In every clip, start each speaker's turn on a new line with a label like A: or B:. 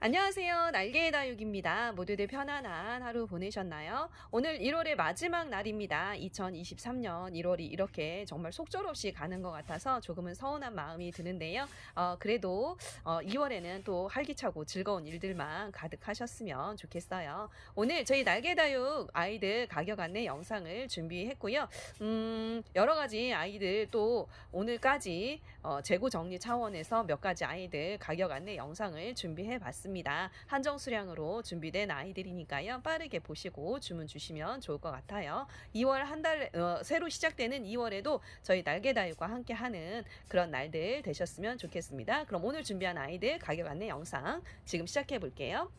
A: 안녕하세요. 날개의 다육입니다. 모두들 편안한 하루 보내셨나요? 오늘 1월의 마지막 날입니다. 2023년 1월이 이렇게 정말 속절없이 가는 것 같아서 조금은 서운한 마음이 드는데요. 어, 그래도 어, 2월에는 또 활기차고 즐거운 일들만 가득하셨으면 좋겠어요. 오늘 저희 날개 다육 아이들 가격 안내 영상을 준비했고요. 음, 여러 가지 아이들 또 오늘까지 어, 재고 정리 차원에서 몇 가지 아이들 가격 안내 영상을 준비해 봤습니다. 한정 수량으로 준비된 아이들이니까요. 빠르게 보시고 주문 주시면 좋을 것 같아요. 2월 한 달 어, 새로 시작되는 2월에도 저희 날개다육과 함께 하는 그런 날들 되셨으면 좋겠습니다. 그럼 오늘 준비한 아이들 가격 안내 영상 지금 시작해 볼게요.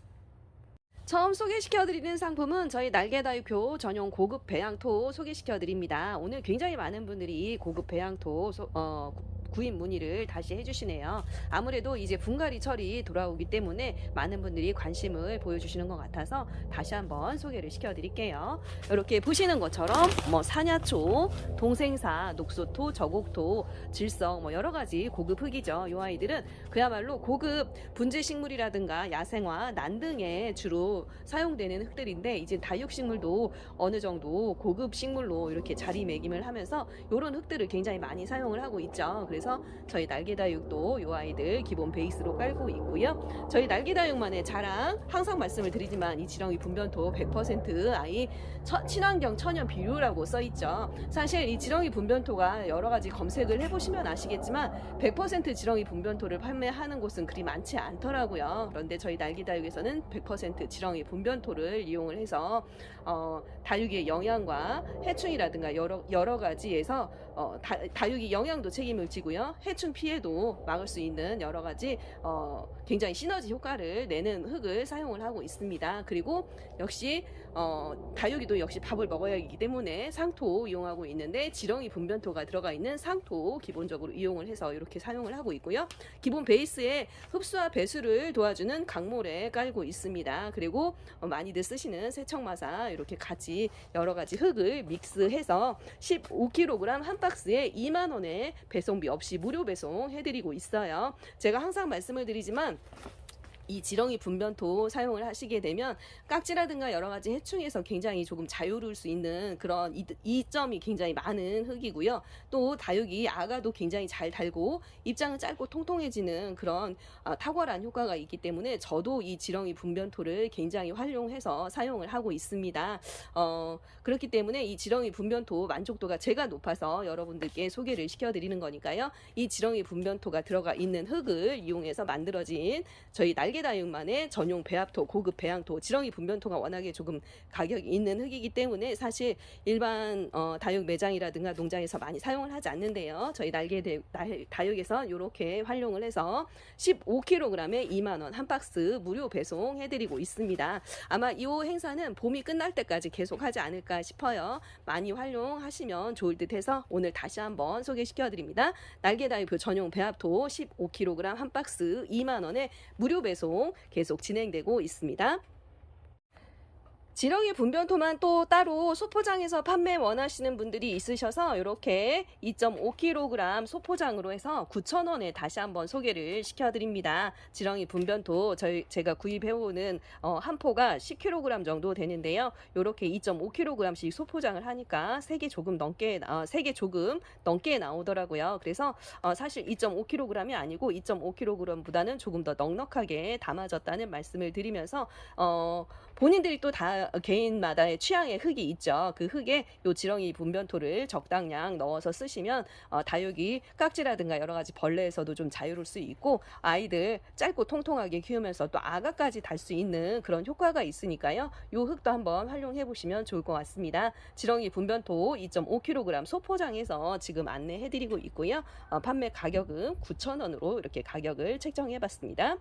A: 처음 소개시켜드리는 상품은 저희 날개다육교 전용 고급 배양토 소개시켜드립니다. 오늘 굉장히 많은 분들이 고급 배양토 소- 어, 구입 문의를 다시 해주시네요. 아무래도 이제 분갈이 철이 돌아오기 때문에 많은 분들이 관심을 보여주시는 것 같아서 다시 한번 소개를 시켜드릴게요. 이렇게 보시는 것처럼 뭐 사냐초, 동생사, 녹소토, 저곡토, 질성 뭐 여러 가지 고급 흙이죠. 이 아이들은 그야말로 고급 분재 식물이라든가 야생화, 난 등에 주로 사용되는 흙들인데 이제 다육식물도 어느 정도 고급 식물로 이렇게 자리매김을 하면서 이런 흙들을 굉장히 많이 사용을 하고 있죠. 저희 날개다육도 이 아이들 기본 베이스로 깔고 있고요. 저희 날개다육만의 자랑 항상 말씀을 드리지만 이 지렁이 분변토 100% 아이 처- 친환경 천연 비료라고 써 있죠. 사실 이 지렁이 분변토가 여러 가지 검색을 해보시면 아시겠지만 100% 지렁이 분변토를 판매하는 곳은 그리 많지 않더라고요. 그런데 저희 날개다육에서는 100% 지렁이 분변토를 이용을 해서 어, 다육의 영양과 해충이라든가 여러 여러 가지에서 어, 다, 다육이 영양도 책임을 지고요. 해충 피해도 막을 수 있는 여러 가지 어, 굉장히 시너지 효과를 내는 흙을 사용을 하고 있습니다. 그리고 역시 어, 다육이도 역시 밥을 먹어야 하기 때문에 상토 이용하고 있는데 지렁이 분변토가 들어가 있는 상토 기본적으로 이용을 해서 이렇게 사용을 하고 있고요. 기본 베이스에 흡수와 배수를 도와주는 강모래 깔고 있습니다. 그리고 어, 많이들 쓰시는 세척마사 이렇게 같이 여러 가지 흙을 믹스해서 15kg 한박 스에 2만 원에 배송비 없이 무료 배송 해드리고 있어요. 제가 항상 말씀을 드리지만 이 지렁이 분변토 사용을 하시게 되면 깍지라든가 여러 가지 해충에서 굉장히 조금 자유로울 수 있는 그런 이, 이점이 굉장히 많은 흙이고요. 또 다육이 아가도 굉장히 잘 달고 입장은 짧고 통통해지는 그런 아, 탁월한 효과가 있기 때문에 저도 이 지렁이 분변토를 굉장히 활용해서 사용을 하고 있습니다. 어, 그렇기 때문에 이 지렁이 분변토 만족도가 제가 높아서 여러분들께 소개를 시켜드리는 거니까요. 이 지렁이 분변토가 들어가 있는 흙을 이용해서 만들어진 저희 날개 다육만의 전용 배합토, 고급 배양토, 지렁이 분변토가 워낙에 조금 가격이 있는 흙이기 때문에 사실 일반 어, 다육 매장이라든가 농장에서 많이 사용을 하지 않는데요. 저희 날개 다육에서 이렇게 활용을 해서 15kg에 2만 원 한 박스 무료 배송해드리고 있습니다. 아마 이 행사는 봄이 끝날 때까지 계속 하지 않을까 싶어요. 많이 활용하시면 좋을 듯해서 오늘 다시 한번 소개시켜드립니다. 날개 다육표 전용 배합토 15kg 한 박스 2만 원에 무료 배송 계속 진행되고 있습니다. 지렁이 분변토만 또 따로 소포장에서 판매 원하시는 분들이 있으셔서 이렇게 2.5kg 소포장으로 해서 9,000원에 다시 한번 소개를 시켜드립니다. 지렁이 분변토 저희 제가 구입해오는 어, 한 포가 10kg 정도 되는데요. 이렇게 2.5kg씩 소포장을 하니까 3개 조금 넘게 어, 3개 조금 넘게 나오더라고요. 그래서 어, 사실 2.5kg이 아니고 2.5kg보다는 조금 더 넉넉하게 담아졌다는 말씀을 드리면서 어, 본인들이 또 다 개인마다의 취향의 흙이 있죠. 그 흙에 요 지렁이 분변토를 적당량 넣어서 쓰시면 어, 다육이 깍지라든가 여러 가지 벌레에서도 좀 자유로울 수 있고 아이들 짧고 통통하게 키우면서 또 아가까지 달 수 있는 그런 효과가 있으니까요. 요 흙도 한번 활용해 보시면 좋을 것 같습니다. 지렁이 분변토 2.5kg 소포장에서 지금 안내해 드리고 있고요. 어, 판매 가격은 9,000원으로 이렇게 가격을 책정해 봤습니다.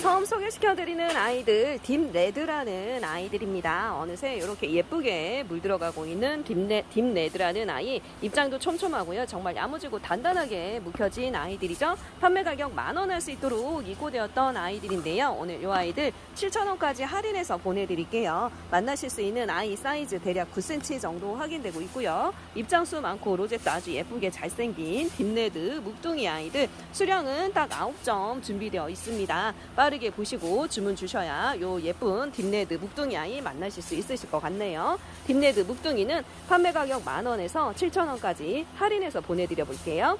A: 처음 소개시켜드리는 아이들 딥레드라는 아이들입니다. 어느새 이렇게 예쁘게 물들어가고 있는 딥레, 딥레드라는 아이 입장도 촘촘하고요. 정말 야무지고 단단하게 묵혀진 아이들이죠. 판매 가격 만원 할 수 있도록 입고되었던 아이들인데요. 오늘 이 아이들 7,000원까지 할인해서 보내드릴게요. 만나실 수 있는 아이 사이즈 대략 9cm 정도 확인되고 있고요. 입장수 많고 로제도 아주 예쁘게 잘생긴 딥레드 묵둥이 아이들 수량은 딱 9점 준비되어 있습니다. 빠르 빠르게 보시고 주문 주셔야 요 예쁜 딥레드 묵둥이 아이 만나실 수 있으실 것 같네요. 딥레드 묵둥이는 판매 가격 만원에서 7천원까지 할인해서 보내드려 볼게요.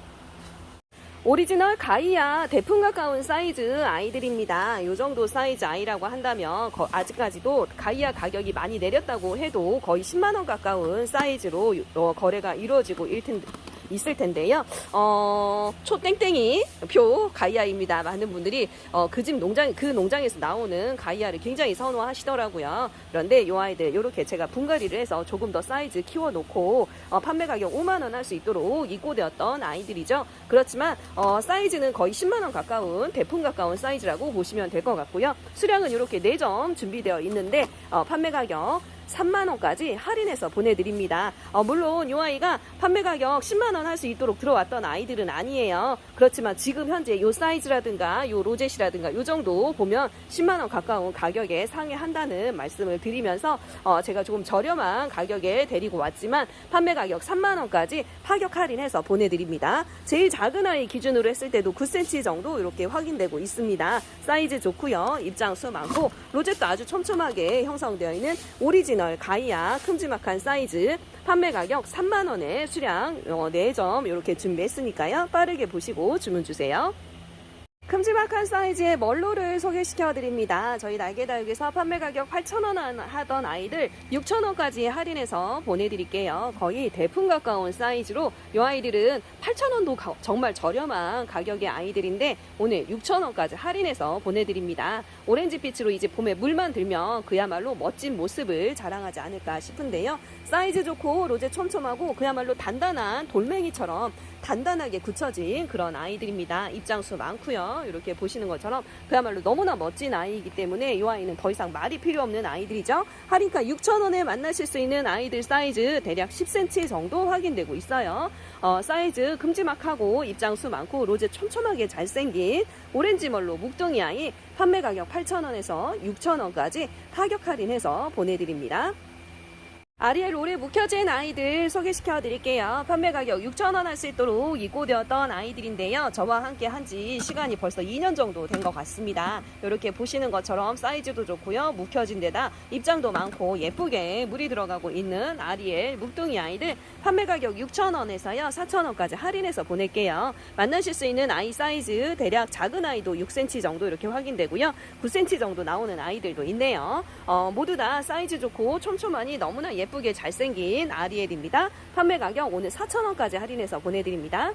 A: 오리지널 가이아 대풍 가까운 사이즈 아이들입니다. 이 정도 사이즈 아이라고 한다면 거- 아직까지도 가이아 가격이 많이 내렸다고 해도 거의 10만 원 가까운 사이즈로 어, 거래가 이루어지고 일 텐데, 있을 텐데요. 어, 초땡땡이 표 가이아입니다. 많은 분들이 어, 그 집 농장 그 농장에서 나오는 가이아를 굉장히 선호하시더라고요. 그런데 이 아이들 이렇게 제가 분갈이를 해서 조금 더 사이즈 키워놓고 어, 판매 가격 5만 원 할 수 있도록 입고되었던 아이들이죠. 그렇지만 어, 사이즈는 거의 10만 원 가까운 대풍 가까운 사이즈라고 보시면 될 것 같고요. 수량은 이렇게 4점 준비되어 있는데 어, 판매 가격 3만 원까지 할인해서 보내드립니다. 어, 물론 이 아이가 판매 가격 10만 원 할 수 있도록 들어왔던 아이들은 아니에요. 그렇지만 지금 현재 이 사이즈라든가 이 로zet이라든가 이 정도 보면 10만 원 가까운 가격에 상회한다는 말씀을 드리면서 어, 제가 조금 저렴한 가격에 데리고 왔지만 판매 가격 3만 원까지 파격 할인해서 보내드립니다. 제일 작은 아이 기준으로 했을 때도 9cm 정도 이렇게 확인되고 있습니다. 사이즈 좋고요. 입장 수 많고 로zet도 아주 촘촘하게 형성되어 있는 오리지 널 가이아 큼지막한 사이즈 판매 가격 3만 원에 수량 어, 4점 이렇게 준비했으니까요. 빠르게 보시고 주문 주세요. 큼지막한 사이즈의 멀로를 소개시켜 드립니다. 저희 날개다육에서 판매 가격 8,000원 하던 아이들 6,000원까지 할인해서 보내드릴게요. 거의 대풍 가까운 사이즈로 이 아이들은 8,000원도 정말 저렴한 가격의 아이들인데 오늘 6,000원까지 할인해서 보내드립니다. 오렌지빛으로 이제 봄에 물만 들면 그야말로 멋진 모습을 자랑하지 않을까 싶은데요. 사이즈 좋고 로제 촘촘하고 그야말로 단단한 돌멩이처럼 단단하게 굳혀진 그런 아이들입니다. 입장수 많고요. 이렇게 보시는 것처럼 그야말로 너무나 멋진 아이이기 때문에 이 아이는 더 이상 말이 필요 없는 아이들이죠. 할인가 6,000원에 만나실 수 있는 아이들 사이즈 대략 10cm 정도 확인되고 있어요. 어, 사이즈 큼지막하고 입장수 많고 로제 촘촘하게 잘생긴 오렌지 멀로 묵둥이 아이 판매 가격 8,000원에서 6,000원까지 타격 할인해서 보내드립니다. 아리엘 오래 묵혀진 아이들 소개시켜 드릴게요. 판매 가격 6,000원 할 수 있도록 입고되었던 아이들인데요. 저와 함께 한 지 시간이 벌써 2년 정도 된 것 같습니다. 이렇게 보시는 것처럼 사이즈도 좋고요. 묵혀진 데다 입장도 많고 예쁘게 물이 들어가고 있는 아리엘 묵둥이 아이들 판매 가격 6,000원에서요. 4,000원까지 할인해서 보낼게요. 만나실 수 있는 아이 사이즈 대략 작은 아이도 6cm 정도 이렇게 확인되고요. 9cm 정도 나오는 아이들도 있네요. 어, 모두 다 사이즈 좋고 촘촘하니 너무나 예 쁘게 잘생긴 아리엘입니다. 판매 가격 오늘 4,000원까지 할인해서 보내드립니다.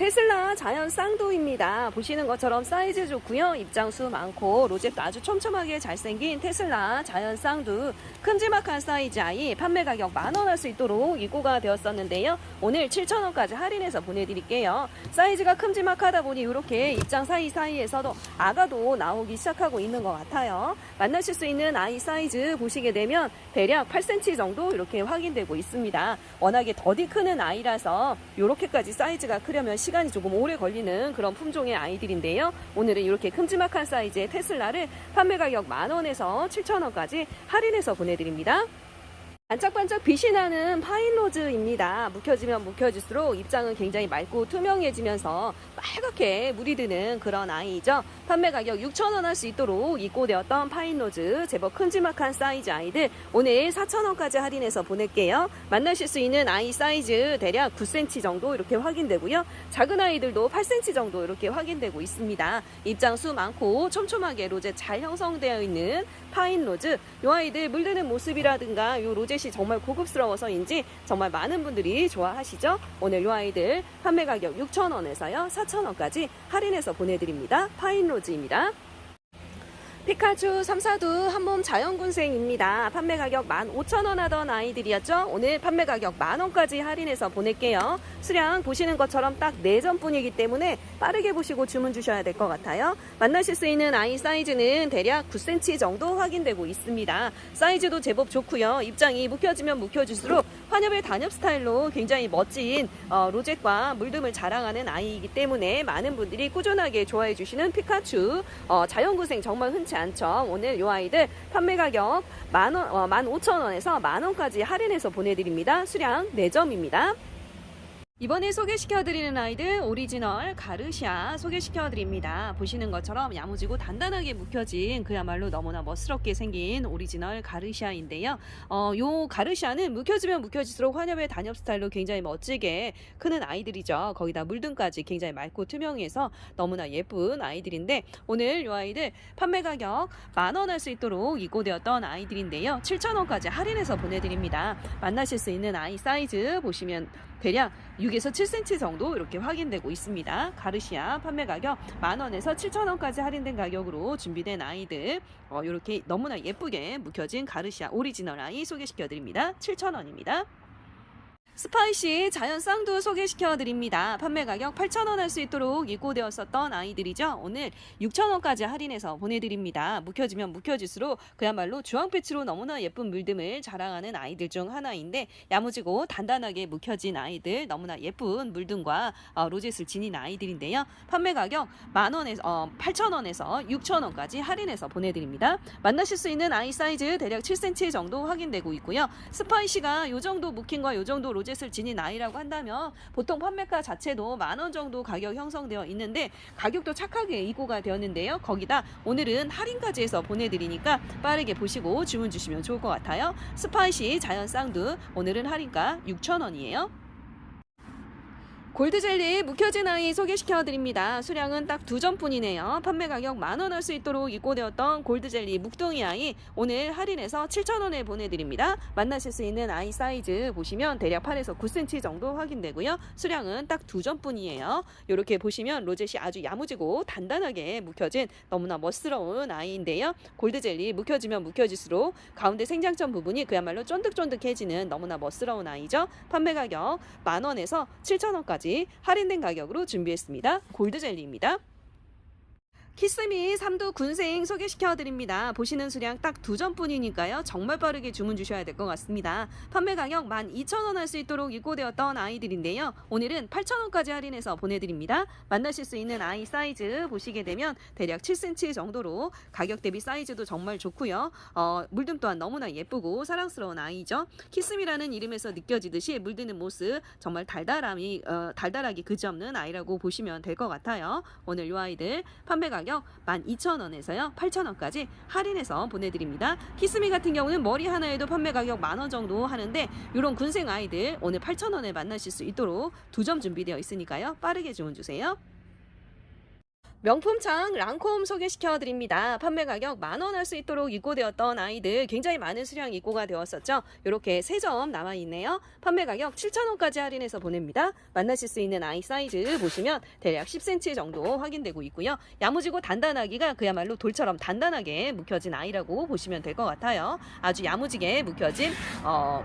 A: 테슬라 자연 쌍도입니다. 보시는 것처럼 사이즈 좋고요. 입장수 많고 로제도 아주 촘촘하게 잘생긴 테슬라 자연 쌍두 큼지막한 사이즈 아이 판매 가격 만 원 할 수 있도록 입고가 되었었는데요. 오늘 7,000원까지 할인해서 보내드릴게요. 사이즈가 큼지막하다 보니 이렇게 입장 사이사이에서도 아가도 나오기 시작하고 있는 것 같아요. 만나실 수 있는 아이 사이즈 보시게 되면 대략 8cm 정도 이렇게 확인되고 있습니다. 워낙에 더디 크는 아이라서 이렇게까지 사이즈가 크려면 시 간이 조금 오래 걸리는 그런 품종의 아이들인데요. 오늘은 이렇게 큼지막한 사이즈의 테슬라를 판매 가격 만 원에서 7천 원까지 할인해서 보내드립니다. 반짝반짝 빛이 나는 파인로즈입니다. 묵혀지면 묵혀질수록 입장은 굉장히 맑고 투명해지면서 빨갛게 물이 드는 그런 아이죠. 판매 가격 6,000원 할 수 있도록 입고되었던 파인로즈 제법 큼지막한 사이즈 아이들 오늘 4,000원까지 할인해서 보낼게요. 만나실 수 있는 아이 사이즈 대략 9cm 정도 이렇게 확인되고요. 작은 아이들도 8cm 정도 이렇게 확인되고 있습니다. 입장 수 많고 촘촘하게 로제 잘 형성되어 있는 파인로즈 이 아이들 물드는 모습이라든가 이 로 젯이 정말 고급스러워서인지 정말 많은 분들이 좋아하시죠? 오늘 이 아이들 판매 가격 6,000원에서요 4,000원까지 할인해서 보내드립니다. 파인로즈입니다. 피카츄 3사두 한몸 자연군생입니다. 판매 가격 15,000원 하던 아이들이었죠? 오늘 판매 가격 만원까지 할인해서 보낼게요. 수량 보시는 것처럼 딱 4점뿐이기 때문에 빠르게 보시고 주문 주셔야 될 것 같아요. 만나실 수 있는 아이 사이즈는 대략 9cm 정도 확인되고 있습니다. 사이즈도 제법 좋고요. 입장이 묵혀지면 묵혀질수록 환엽의 단엽 스타일로 굉장히 멋진 어, 로zet과 물듬을 자랑하는 아이이기 때문에 많은 분들이 꾸준하게 좋아해 주시는 피카츄 어, 자연구생 정말 흔치 않죠. 오늘 이 아이들 판매 가격 만 원, 어, 15,000원에서 만원까지 할인해서 보내드립니다. 수량 4점입니다. 이번에 소개시켜드리는 아이들 오리지널 가르시아 소개시켜드립니다. 보시는 것처럼 야무지고 단단하게 묵혀진 그야말로 너무나 멋스럽게 생긴 오리지널 가르시아인데요. 어, 요 가르시아는 묵혀지면 묵혀질수록 환엽의 단엽 스타일로 굉장히 멋지게 크는 아이들이죠. 거기다 물등까지 굉장히 맑고 투명해서 너무나 예쁜 아이들인데 오늘 요 아이들 판매 가격 만원 할 수 있도록 입고되었던 아이들인데요. 7,000원까지 할인해서 보내드립니다. 만나실 수 있는 아이 사이즈 보시면 대략 6에서 7cm 정도 이렇게 확인되고 있습니다. 가르시아 판매 가격 만원에서 7천원까지 할인된 가격으로 준비된 아이들 어, 이렇게 너무나 예쁘게 묵혀진 가르시아 오리지널 아이 소개시켜 드립니다. 7천원입니다. 스파이시 자연 쌍두 소개시켜 드립니다. 판매 가격 8,000원 할 수 있도록 입고되었었던 아이들이죠. 오늘 6,000원까지 할인해서 보내드립니다. 묵혀지면 묵혀질수록 그야말로 주황빛으로 너무나 예쁜 물듦을 자랑하는 아이들 중 하나인데 야무지고 단단하게 묵혀진 아이들 너무나 예쁜 물등과 어, 로젯을 지닌 아이들인데요. 판매 가격 만 원에서 어, 8,000원에서 6,000원까지 할인해서 보내드립니다. 만나실 수 있는 아이 사이즈 대략 7cm 정도 확인되고 있고요. 스파이시가 요 정도 묵힌과 요 정도 로 젯을 지닌 아이라고 한다면 보통 판매가 자체도 만 원 정도 가격 형성되어 있는데 가격도 착하게 입고가 되었는데요. 거기다 오늘은 할인까지 해서 보내드리니까 빠르게 보시고 주문 주시면 좋을 것 같아요. 스파이시 자연 쌍두 오늘은 할인가 6,000원이에요. 골드젤리 묵혀진 아이 소개시켜 드립니다. 수량은 딱 두 점뿐이네요. 판매 가격 만원 할 수 있도록 입고되었던 골드젤리 묵둥이 아이 오늘 할인해서 7,000원에 보내드립니다. 만나실 수 있는 아이 사이즈 보시면 대략 8에서 9cm 정도 확인되고요. 수량은 딱 두 점뿐이에요. 이렇게 보시면 로zet이 아주 야무지고 단단하게 묵혀진 너무나 멋스러운 아이인데요. 골드젤리 묵혀지면 묵혀질수록 가운데 생장점 부분이 그야말로 쫀득쫀득해지는 너무나 멋스러운 아이죠. 판매 가격 만 원에서 7,000원까지 할인된 가격으로 준비했습니다. 골드 젤리입니다. 키스미 삼두 군생 소개시켜 드립니다. 보시는 수량 딱 두 점뿐이니까요. 정말 빠르게 주문 주셔야 될 것 같습니다. 판매 가격 12,000원 할 수 있도록 입고되었던 아이들인데요. 오늘은 8,000원까지 할인해서 보내드립니다. 만나실 수 있는 아이 사이즈 보시게 되면 대략 7cm 정도로 가격 대비 사이즈도 정말 좋고요. 어, 물듬 또한 너무나 예쁘고 사랑스러운 아이죠. 키스미라는 이름에서 느껴지듯이 물드는 모습 정말 달달함이 어, 달달하게 그지없는 아이라고 보시면 될 것 같아요. 오늘 이 아이들 판매 가격 12,000원에서요 8,000원까지 할인해서 보내드립니다. 키스미 같은 경우는 머리 하나에도 판매 가격 만 원 정도 하는데 이런 군생 아이들 오늘 8,000원에 만나실 수 있도록 두 점 준비되어 있으니까요 빠르게 주문 주세요. 명품창 랑콤 소개시켜 드립니다. 판매 가격 만 원 할 수 있도록 입고되었던 아이들 굉장히 많은 수량 입고가 되었었죠. 이렇게 세 점 남아 있네요. 판매 가격 7,000원까지 할인해서 보냅니다. 만나실 수 있는 아이 사이즈 보시면 대략 10cm 정도 확인되고 있고요. 야무지고 단단하기가 그야말로 돌처럼 단단하게 묵혀진 아이라고 보시면 될 것 같아요. 아주 야무지게 묵혀진 어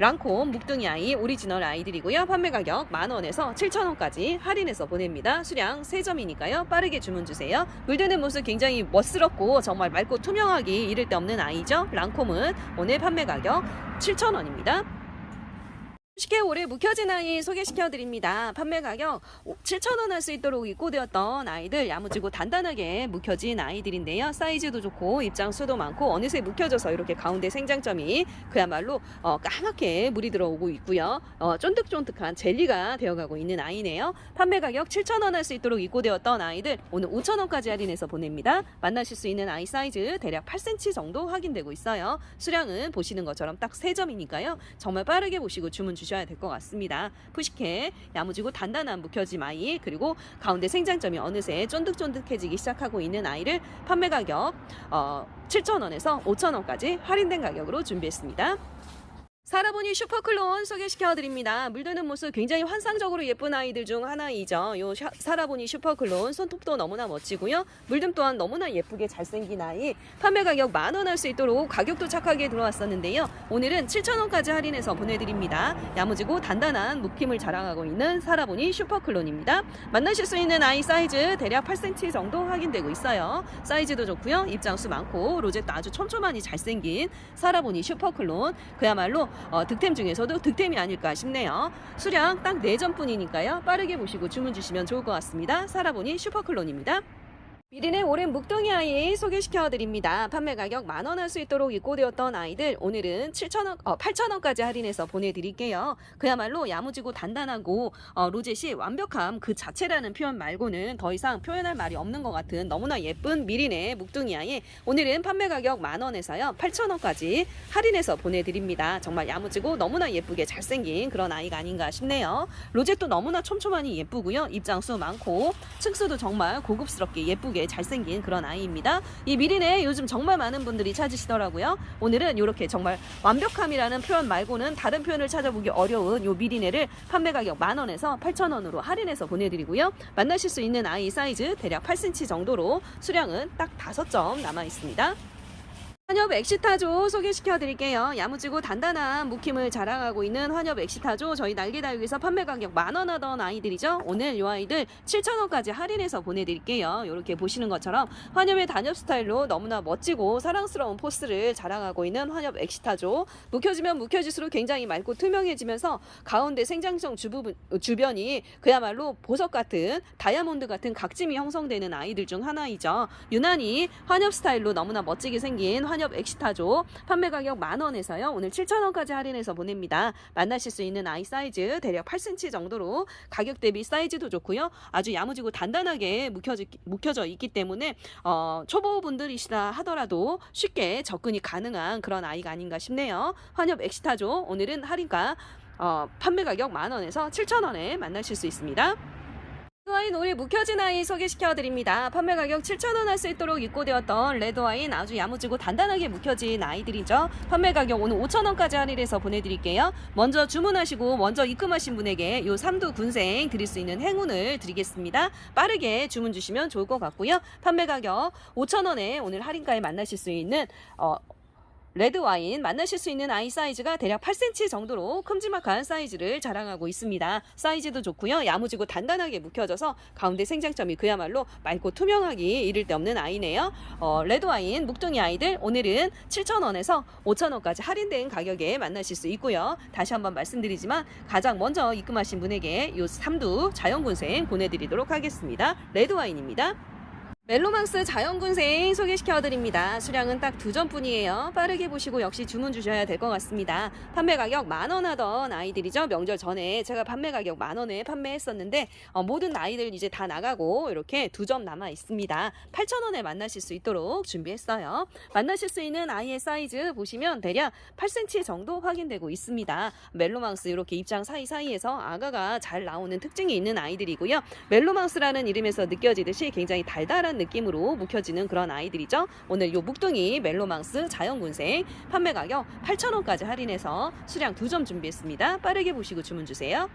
A: 랑콤 묵둥이 아이 오리지널 아이들이고요. 판매 가격 만원에서 7천원까지 할인해서 보냅니다. 수량 3점이니까요. 빠르게 주문 주세요. 물드는 모습 굉장히 멋스럽고 정말 맑고 투명하기 이를 데 없는 아이죠. 랑콤은 오늘 판매 가격 7천원입니다. 쉽게 오래 묵혀진 아이 소개시켜 드립니다. 판매 가격 7,000원 할 수 있도록 입고되었던 아이들 야무지고 단단하게 묵혀진 아이들인데요. 사이즈도 좋고 입장 수도 많고 어느새 묵혀져서 이렇게 가운데 생장점이 그야말로 어, 까맣게 물이 들어오고 있고요. 어, 쫀득쫀득한 젤리가 되어가고 있는 아이네요. 판매 가격 7,000원 할 수 있도록 입고되었던 아이들 오늘 5,000원까지 할인해서 보냅니다. 만나실 수 있는 아이 사이즈 대략 8cm 정도 확인되고 있어요. 수량은 보시는 것처럼 딱 3점이니까요. 정말 빠르게 보시고 주문 주 셔야 될 것 같습니다. 푸시케 야무지고 단단한 묵혀짐 아이 그리고 가운데 생장점이 어느새 쫀득쫀득해지기 시작하고 있는 아이를 판매 가격 어, 7,000원에서 5,000원까지 할인된 가격으로 준비했습니다. 사라보니 슈퍼클론 소개시켜 드립니다. 물드는 모습 굉장히 환상적으로 예쁜 아이들 중 하나이죠. 요 샤- 사라보니 슈퍼클론 손톱도 너무나 멋지고요. 물듬 또한 너무나 예쁘게 잘생긴 아이. 판매 가격 만 원 할 수 있도록 가격도 착하게 들어왔었는데요. 오늘은 7,000원까지 할인해서 보내드립니다. 야무지고 단단한 묵힘을 자랑하고 있는 사라보니 슈퍼클론입니다. 만나실 수 있는 아이 사이즈 대략 8cm 정도 확인되고 있어요. 사이즈도 좋고요. 입장수 많고 로zet도 아주 촘촘하니 잘생긴 사라보니 슈퍼클론. 그야말로 어, 득템 중에서도 득템이 아닐까 싶네요. 수량 딱 4점뿐이니까요. 빠르게 보시고 주문 주시면 좋을 것 같습니다. 사라보니 슈퍼클론입니다. 미린의 오랜 묵덩이 아이 소개시켜 드립니다. 판매 가격 만 원 할 수 있도록 입고되었던 아이들 오늘은 7,000원, 어, 8,000원까지 할인해서 보내드릴게요. 그야말로 야무지고 단단하고 어, 로젯이 완벽함 그 자체라는 표현 말고는 더 이상 표현할 말이 없는 것 같은 너무나 예쁜 미린의 묵둥이 아이 오늘은 판매 가격 만 원에서요 8,000원까지 할인해서 보내드립니다. 정말 야무지고 너무나 예쁘게 잘생긴 그런 아이가 아닌가 싶네요. 로젯도 너무나 촘촘하니 예쁘고요. 입장수 많고 층수도 정말 고급스럽게 예쁘게 잘생긴 그런 아이입니다. 이 미리네 요즘 정말 많은 분들이 찾으시더라고요. 오늘은 이렇게 정말 완벽함이라는 표현 말고는 다른 표현을 찾아보기 어려운 이 미리네를 판매 가격 만 원에서 8천 원으로 할인해서 보내드리고요. 만나실 수 있는 아이 사이즈 대략 8cm 정도로 수량은 딱 5점 남아 있습니다. 환엽 엑시타조 소개시켜 드릴게요. 야무지고 단단한 묵힘을 자랑하고 있는 환엽 엑시타조 저희 날개다육에서 판매 가격 만원 하던 아이들이죠. 오늘 이 아이들 7,000원까지 할인해서 보내드릴게요. 이렇게 보시는 것처럼 환엽의 단엽 스타일로 너무나 멋지고 사랑스러운 포스를 자랑하고 있는 환엽 엑시타조. 묵혀지면 묵혀질수록 굉장히 맑고 투명해지면서 가운데 생장성 주부분, 주변이 그야말로 보석 같은 다이아몬드 같은 각짐이 형성되는 아이들 중 하나이죠. 유난히 환엽 스타일로 너무나 멋지게 생긴 환엽 엑시타조 판매 가격 만 원에서요 오늘 7천 원까지 할인해서 보냅니다. 만나실 수 있는 아이 사이즈 대략 8cm 정도로 가격 대비 사이즈도 좋고요. 아주 야무지고 단단하게 묵혀져, 묵혀져 있기 때문에 어, 초보분들이시다 하더라도 쉽게 접근이 가능한 그런 아이가 아닌가 싶네요. 환엽 엑시타조 오늘은 할인가 어, 판매 가격 만 원에서 7천 원에 만나실 수 있습니다. 레드와인 오일 묵혀진 아이 소개시켜 드립니다. 판매 가격 7,000원 할 수 있도록 입고되었던 레드와인 아주 야무지고 단단하게 묵혀진 아이들이죠. 판매 가격 오늘 5,000원까지 할인해서 보내드릴게요. 먼저 주문하시고 먼저 입금하신 분에게 요 삼두 군생 드릴 수 있는 행운을 드리겠습니다. 빠르게 주문 주시면 좋을 것 같고요. 판매 가격 5,000원에 오늘 할인가에 만나실 수 있는 어, 레드 와인 만나실 수 있는 아이 사이즈가 대략 8cm 정도로 큼지막한 사이즈를 자랑하고 있습니다. 사이즈도 좋고요. 야무지고 단단하게 묵혀져서 가운데 생장점이 그야말로 맑고 투명하기 이를 데 없는 아이네요. 어, 레드 와인 묵둥이 아이들 오늘은 7,000원에서 5,000원까지 할인된 가격에 만나실 수 있고요. 다시 한번 말씀드리지만 가장 먼저 입금하신 분에게 이 삼두 자연군생 보내드리도록 하겠습니다. 레드 와인입니다. 멜로망스 자연군생 소개시켜드립니다. 수량은 딱 두 점뿐이에요. 빠르게 보시고 역시 주문 주셔야 될 것 같습니다. 판매 가격 만 원 하던 아이들이죠. 명절 전에 제가 판매 가격 만 원에 판매했었는데 어, 모든 아이들 이제 다 나가고 이렇게 두 점 남아 있습니다. 8천 원에 만나실 수 있도록 준비했어요. 만나실 수 있는 아이의 사이즈 보시면 대략 8cm 정도 확인되고 있습니다. 멜로망스 이렇게 입장 사이사이에서 아가가 잘 나오는 특징이 있는 아이들이고요. 멜로망스라는 이름에서 느껴지듯이 굉장히 달달한 느낌으로 묵혀지는 그런 아이들이죠. 오늘 요 묵둥이 멜로망스 자연군생 판매 가격 8,000원까지 할인해서 수량 두 점 준비했습니다. 빠르게 보시고 주문 주세요.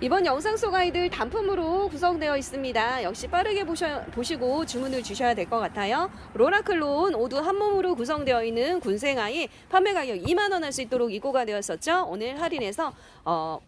A: 이번 영상 속 아이들 단품으로 구성되어 있습니다. 역시 빠르게 보셔, 보시고 주문을 주셔야 될 것 같아요. 로라클론 오두 한 몸으로 구성되어 있는 군생아이 판매 가격 2만원 할 수 있도록 입고가 되었었죠. 오늘 할인해서 어,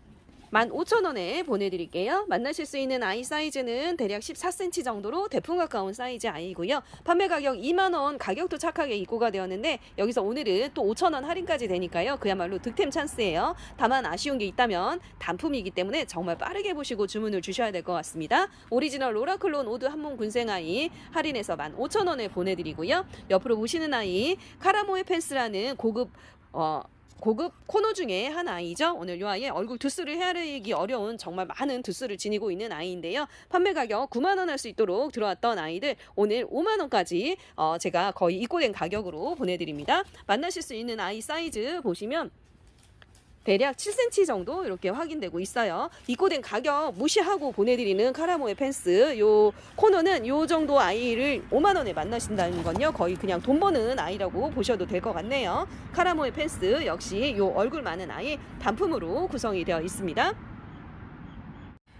A: 15,000원에 보내드릴게요. 만나실 수 있는 아이 사이즈는 대략 14cm 정도로 대풍 가까운 사이즈 아이고요. 판매 가격 2만원 가격도 착하게 입고가 되었는데 여기서 오늘은 또 5,000원 할인까지 되니까요. 그야말로 득템 찬스예요. 다만 아쉬운 게 있다면 단품이기 때문에 정말 빠르게 보시고 주문을 주셔야 될 것 같습니다. 오리지널 로라클론 오드 한몸 군생 아이 할인해서 15,000원에 보내드리고요. 옆으로 보시는 아이 카라모의 펜스라는 고급 어, 고급 코너 중에 한 아이죠. 오늘 이 아이의 얼굴 두수를 헤아리기 어려운 정말 많은 두수를 지니고 있는 아이인데요. 판매 가격 9만 원 할 수 있도록 들어왔던 아이들 오늘 5만 원까지 어, 제가 거의 입고된 가격으로 보내드립니다. 만나실 수 있는 아이 사이즈 보시면 대략 7cm 정도 이렇게 확인되고 있어요. 입고된 가격 무시하고 보내드리는 카라모의 펜스 요 코너는 요 정도 아이를 5만 원에 만나신다는 건요 거의 그냥 돈 버는 아이라고 보셔도 될 것 같네요. 카라모의 펜스 역시 요 얼굴 많은 아이 단품으로 구성이 되어 있습니다.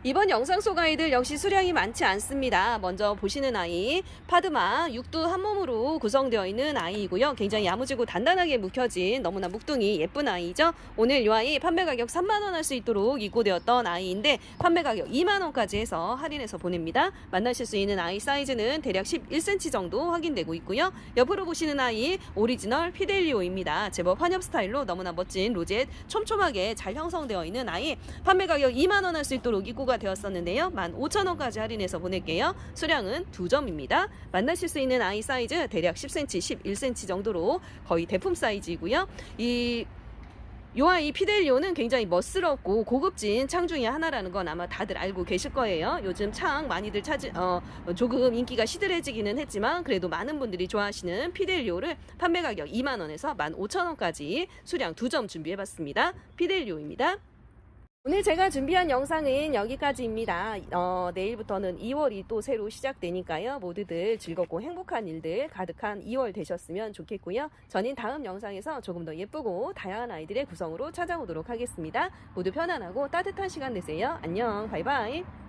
A: 이번 영상 속 아이들 역시 수량이 많지 않습니다. 먼저 보시는 아이 파드마 육두 한 몸으로 구성되어 있는 아이이고요. 굉장히 야무지고 단단하게 묵혀진 너무나 묵둥이 예쁜 아이죠. 오늘 이 아이 판매 가격 3만 원 할 수 있도록 입고되었던 아이인데 판매 가격 2만 원까지 해서 할인해서 보냅니다. 만나실 수 있는 아이 사이즈는 대략 11cm 정도 확인되고 있고요. 옆으로 보시는 아이 오리지널 피델리오입니다. 제법 환엽 스타일로 너무나 멋진 로젯 촘촘하게 잘 형성되어 있는 아이 판매 가격 2만 원 할 수 있도록 입고가 완료가 되었었는데요. 15,000원까지 할인해서 보낼게요. 수량은 두 점입니다. 만나실 수 있는 아이 사이즈 대략 10cm, 11cm 정도로 거의 대품 사이즈이고요. 이요 아이 피델리오는 굉장히 멋스럽고 고급진 창 중에 하나라는 건 아마 다들 알고 계실 거예요. 요즘 창 많이들 찾으, 어, 조금 인기가 시들해지기는 했지만 그래도 많은 분들이 좋아하시는 피델리오를 판매 가격 2만원에서 15,000원까지 수량 두 점 준비해봤습니다. 피델리오입니다. 오늘 제가 준비한 영상은 여기까지입니다. 어, 내일부터는 2월이 또 새로 시작되니까요. 모두들 즐겁고 행복한 일들 가득한 2월 되셨으면 좋겠고요. 저는 다음 영상에서 조금 더 예쁘고 다양한 아이들의 구성으로 찾아오도록 하겠습니다. 모두 편안하고 따뜻한 시간 되세요. 안녕. 바이바이.